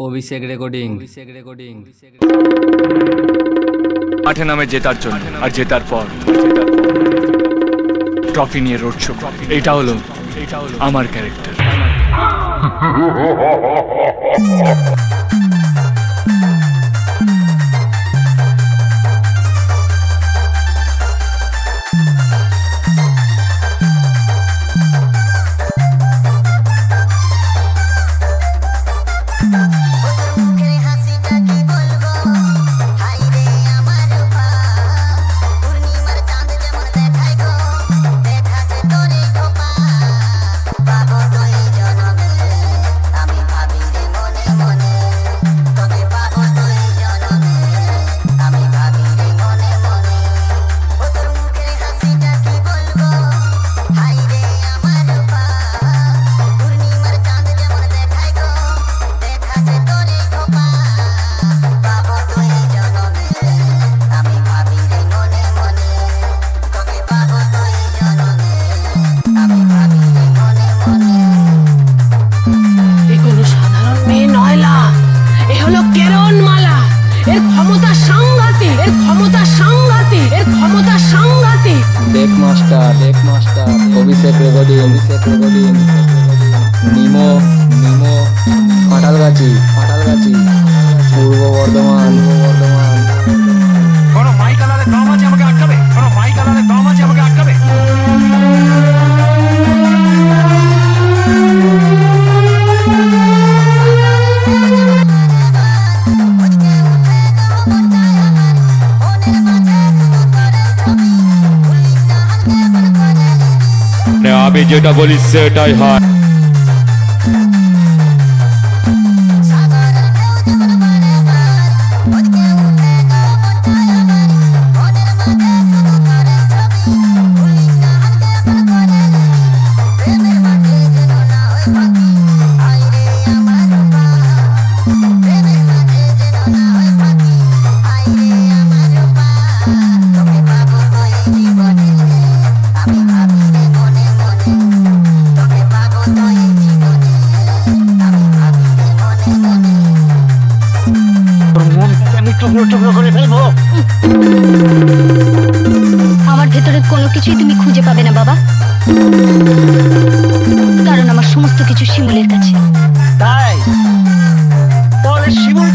অভিষেক recording অভিষেক recording মাঠে নামে জেতার জন্য আর জেতার পর। ট্রফি নিয়ে রোড শো এটা হলো এটা হলো আমার ক্যারেক্টার নিম ক্রোকোডিল নিমো নিমো ফাটালগাছি ফাটালগাছি পূর্ব Bardhaman I'm a jet of police, sir, I hard. টুকরো টুকরো করে ফেলব আমার ভেতরে কোনো কিছুই তুমি খুঁজে পাবে না, বাবা। কারণ আমার সমস্ত কিছু শিমুলের কাছে। তাই? তাহলে শিমুল